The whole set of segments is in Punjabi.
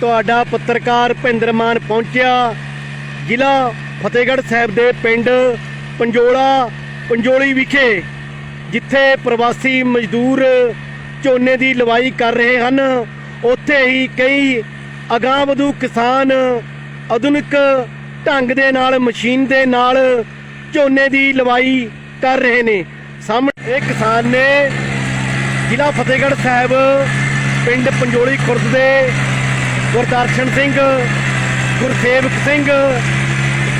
ਤੁਹਾਡਾ ਪੱਤਰਕਾਰ ਭਿੰਦਰ ਮਾਨ ਪਹੁੰਚਿਆ। ਜ਼ਿਲ੍ਹਾ ਫਤਿਹਗੜ੍ਹ ਸਾਹਿਬ ਦੇ ਪਿੰਡ ਪੰਜੋਲਾ, ਪੰਜੋਲੀ ਵਿਖੇ, ਜਿੱਥੇ ਪ੍ਰਵਾਸੀ ਮਜ਼ਦੂਰ ਝੋਨੇ ਦੀ ਲਵਾਈ ਕਰ ਰਹੇ ਹਨ। ਉੱਥੇ ਹੀ ਕਈ ਅਗਾਂਹਵਧੂ ਕਿਸਾਨ ਆਧੁਨਿਕ ਢੰਗ ਦੇ ਨਾਲ, ਮਸ਼ੀਨ ਦੇ ਨਾਲ ਝੋਨੇ ਦੀ ਲਵਾਈ ਕਰ ਰਹੇ ਨੇ। ਸਾਹਮਣੇ ਇਹ ਕਿਸਾਨ ਨੇ ਜ਼ਿਲ੍ਹਾ ਫਤਿਹਗੜ੍ਹ ਸਾਹਿਬ, ਪਿੰਡ ਪੰਜੋਲੀ ਖੁਰਦ ਦੇ ਗੁਰਦਰਸ਼ਨ ਸਿੰਘ, ਗੁਰਸੇਵਕ ਸਿੰਘ,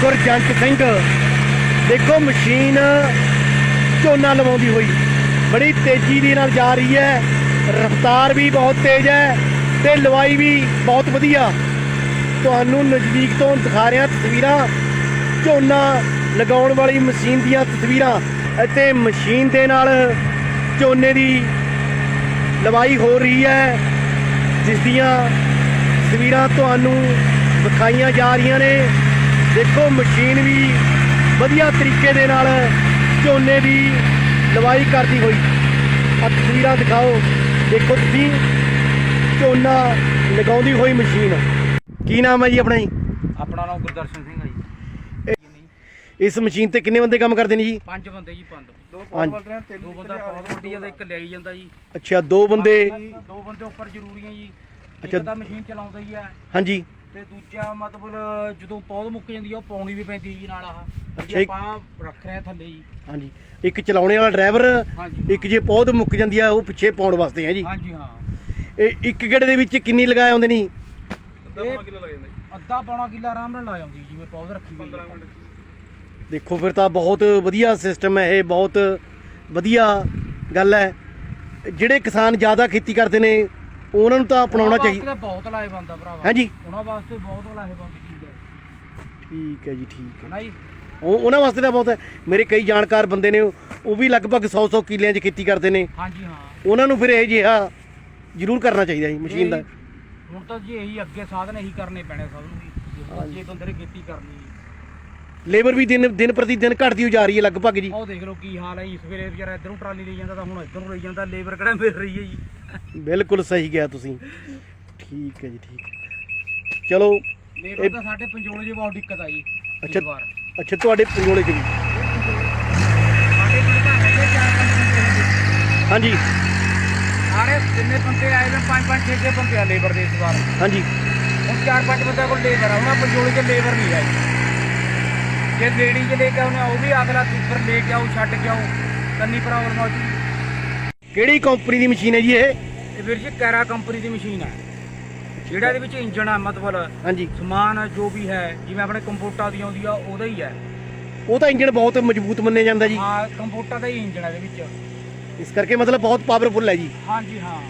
ਗੁਰਜੰਟ ਸਿੰਘ। ਦੇਖੋ ਮਸ਼ੀਨ ਝੋਨਾ ਲਵਾਉਂਦੀ ਹੋਈ। ਬੜੀ ਤੇਜ਼ੀ ਦੇ ਨਾਲ ਜਾ ਰਹੀ ਹੈ। ਰਫ਼ਤਾਰ ਵੀ ਬਹੁਤ ਤੇਜ਼ ਹੈ ਤੇ ਲਵਾਈ ਵੀ ਬਹੁਤ ਵਧੀਆ। ਤੁਹਾਨੂੰ ਨਜ਼ਦੀਕ ਤੋਂ ਦਿਖਾ ਰਿਹਾ ਤਸਵੀਰਾਂ। ਝੋਨਾ ਲਗਾਉਣ ਵਾਲੀ ਮਸ਼ੀਨ ਦੀਆਂ ਤਸਵੀਰਾਂ ਅਤੇ ਮਸ਼ੀਨ ਦੇ ਨਾਲ ਝੋਨੇ ਦੀ ਲਵਾਈ ਹੋ ਰਹੀ ਹੈ, ਜਿਸ ਦੀਆਂ ਤਸਵੀਰਾਂ ਤੁਹਾਨੂੰ ਵਿਖਾਈਆਂ ਜਾ ਰਹੀਆਂ ਨੇ। ਦੇਖੋ ਮਸ਼ੀਨ ਵੀ ਵਧੀਆ ਤਰੀਕੇ ਦੇ ਨਾਲ ਝੋਨੇ ਦੀ ਲਵਾਈ ਕਰਦੀ ਹੋਈ। ਆ ਤਸਵੀਰਾਂ ਦਿਖਾਓ। ਦੇਖੋ ਤੁਸੀਂ ਝੋਨਾ ਲਗਾਉਂਦੀ ਹੋਈ ਮਸ਼ੀਨ। ਕੀ ਨਾਮ ਹੈ ਜੀ ਆਪਣਾ ਜੀ? ਆਪਣਾ ਨਾਮ ਗੁਰਦਰਸ਼ਨ ਸਿੰਘ ਹੈ ਜੀ। ਇਸ ਮਸ਼ੀਨ ਤੇ ਕਿੰਨੇ ਬੰਦੇ ਕੰਮ ਕਰਦੇ ਨੇ ਜੀ? ਪੰਜ ਬੰਦੇ ਜੀ ਪੰਜ। ਦੋ ਪੰਜ। ਦੋ ਬੰਦਾ ਬਹੁਤ ਵੱਡੀ ਜਾਂਦਾ ਇੱਕ ਲਿਆਈ ਜਾਂਦਾ ਜੀ। ਅੱਛਾ ਦੋ ਬੰਦੇ ਦੋ ਬੰਦੇ ਉੱਪਰ ਜ਼ਰੂਰੀ ਹੈ ਜੀ। ਅੱਛਾ। ਇੱਕ ਤਾਂ ਮਸ਼ੀਨ ਚਲਾਉਂਦਾ ਹੀ ਹੈ ਹਾਂਜੀ। ਤੇ ਦੂਜਾ ਮਤਲਬ ਜਦੋਂ ਪੌਦ ਮੁੱਕ ਜਾਂਦੀ ਆ ਉਹ ਪਾਉਣੀ ਵੀ ਪੈਂਦੀ ਜੀ ਨਾਲ ਆਹ। ਅੱਛਾ, ਜੀ ਇੱਕ- ਆਪਾਂ ਰੱਖ ਰਹੇ ਹਾਂ ਥੱਲੇ ਜੀ। ਹਾਂਜੀ। ਇੱਕ ਚਲਾਉਣੇ ਵਾਲਾ ਡਰਾਈਵਰ ਹਾਂਜੀ ਇੱਕ ਜੇ ਪੌਦ ਮੁੱਕ ਜਾਂਦੀ ਆ ਉਹ ਪਿੱਛੇ ਪਾਉਣ ਵਾਸਤੇ ਹੈ ਜੀ। ਹਾਂਜੀ ਹਾਂ। ਇਹ ਇੱਕ ਗੇੜੇ ਦੇ ਵਿੱਚ ਕਿੰਨੀ ਲਗਾਏ ਹੁੰਦੇ ਨਹੀਂ ਇਹ ਅੱਧਾ ਪੌਣਾ ਕਿੱਲਾ ਆਰਾਮ ਨਾਲ ਲਾ ਜਾਂਦੀ ਜਿਵੇਂ ਪੌਦ ਰੱਖੀ ਹੋਈ 15 ਮਿੰਟ ਦੇਖੋ ਫਿਰ ਤਾਂ ਬਹੁਤ ਵਧੀਆ ਸਿਸਟਮ ਹੈ ਇਹ ਬਹੁਤ ਵਧੀਆ ਗੱਲ ਹੈ। ਜਿਹੜੇ ਕਿਸਾਨ ਜ਼ਿਆਦਾ ਖੇਤੀ ਕਰਦੇ ਨੇ ਉਹਨਾਂ ਨੂੰ ਤਾਂ ਅਪਣਾਉਣਾ ਚਾਹੀਦਾ। ਬਹੁਤ ਲਾਹੇਵੰਦ ਆ ਭਰਾਵਾ। ਹਾਂਜੀ। ਉਹਨਾਂ ਵਾਸਤੇ ਬਹੁਤ ਲਾਹੇਵੰਦ ਚੀਜ਼ ਹੈ ਠੀਕ ਹੈ ਜੀ ਠੀਕ ਹੈ। ਨਾ ਜੀ ਉਹ ਉਹਨਾਂ ਵਾਸਤੇ ਤਾਂ ਬਹੁਤ ਹੈ। ਮੇਰੇ ਕਈ ਜਾਣਕਾਰ ਬੰਦੇ ਨੇ ਉਹ ਵੀ ਲਗਭਗ 100-100 ਕਿੱਲਿਆਂ 'ਚ ਖੇਤੀ ਕਰਦੇ ਨੇ। ਹਾਂਜੀ ਹਾਂ। ਉਹਨਾਂ ਨੂੰ ਫਿਰ ਇਹ ਜਿਹਾ ਜ਼ਰੂਰ ਕਰਨਾ ਚਾਹੀਦਾ ਜੀ ਮਸ਼ੀਨ ਦਾ। ਇਹ- ਹੁਣ ਤਾਂ ਜੀ ਇਹੀ ਅੱਗੇ ਸਾਧਨ ਇਹੀ ਕਰਨੇ ਪੈਣੇ ਸਭ ਨੂੰ ਜੇ ਬੰਦੇ ਨੇ ਖੇਤੀ ਕਰਨੀ। ਹੈ। ਲੇਬਰ ਵੀ ਦਿਨ ਦਿਨ ਪ੍ਰਤੀ ਦਿਨ ਘਟਦੀ ਹੋ ਜਾ ਰਹੀ ਹੈ ਲਗਭਗ ਜੀ। ਆਹ ਦੇਖ ਲਓ ਕੀ ਹਾਲ ਹੈ ਜੀ। ਸਵੇਰੇ ਵਿਚਾਰਾ ਇਧਰੋਂ ਟਰਾਲੀ ਲਈ ਜਾਂਦਾ ਤਾਂ ਹੁਣ ਇਧਰੋਂ ਲਈ ਜਾਂਦਾ। ਲੇਬਰ ਕਿਹੜਾ ਮਿਲ ਰਹੀ ਹੈ ਜੀ। ਬਿਲਕੁਲ ਸਹੀ ਕਿਹਾ ਤੁਸੀਂ। ਠੀਕ ਹੈ ਜੀ ਠੀਕ ਹੈ। ਚਲੋ ਲੇਬਰ ਇਹ- ਤਾਂ ਸਾਡੇ ਪੰਜੋਲੇ 'ਚ ਬਹੁਤ ਦਿੱਕਤ ਆ ਜੀ ਅੱਛਾ ਇਸ ਵਾਰ। ਅੱਛਾ ਤੁਹਾਡੇ ਪੰਜੋਲੇ 'ਚ ਵੀ? ਸਾਡੇ ਕੋਲ ਤਾਂ ਹੈਗੇ ਚਾਰ ਪੰਜ ਬੰਦੇ ਹੈਗੇ। ਹਾਂਜੀ। ਸਾਰੇ ਜਿੰਨੇ ਬੰਦੇ ਆਏ ਨੇ ਪੰਜ ਪੰਜ ਛੇ ਛੇ ਬੰਦੇ ਆ ਲੇਬਰ ਦੇ ਇਸ ਵਾਰ। ਹਾਂਜੀ। ਹੁਣ ਚਾਰ ਪੰਜ ਬੰਦਿਆਂ ਕੋਲ ਲੇਬਰ ਆ ਉਹਨਾਂ ਪੰਜੋਲੇ 'ਚ ਲੇਬਰ ਨਹੀਂ ਆਈ ਜੇ ਲੇਡੀ 'ਚ ਲੈ ਕੇ ਆਉਣੇ ਉਹ ਵੀ ਅਗਲਾ ਦੂਸਰ ਲੈ ਕੇ ਆਉ ਛੱਡ ਕੇ ਆਉ ਕੰਨੀ ਪ੍ਰੋਬਲਮ ਆ ਜੀ ਕਿਹੜੀ ਕੰਪਨੀ ਦੀ ਮਸ਼ੀਨ ਹੈ ਜੀ ਇਹ? ਇਹ ਵੀਰ ਜੀ ਕੈਰਾ ਕੰਪਨੀ ਦੀ ਮਸ਼ੀਨ ਹੈ। ਜਿਹੜਾ ਇਹਦੇ ਵਿੱਚ ਇੰਜਣ ਆ ਮਤਲਬ ਹਾਂਜੀ। ਸਮਾਨ ਜੋ ਵੀ ਹੈ ਜਿਵੇਂ ਆਪਣੇ ਕੰਪੋਟਾ ਦੀ ਆਉਂਦੀ ਆ ਉਹਦਾ ਹੀ ਹੈ। ਉਹ ਤਾਂ ਇੰਜਨ ਬਹੁਤ ਮਜ਼ਬੂਤ ਮੰਨਿਆ ਜਾਂਦਾ ਜੀ। ਹਾਂ ਕੰਪੋਟਾ ਦਾ ਹੀ ਇੰਜਣ ਹੈ ਇਹਦੇ ਵਿੱਚ। ਇਸ ਕਰਕੇ ਮਤਲਬ ਬਹੁਤ ਪਾਵਰਫੁਲ ਹੈ ਜੀ। ਹਾਂਜੀ ਹਾਂ।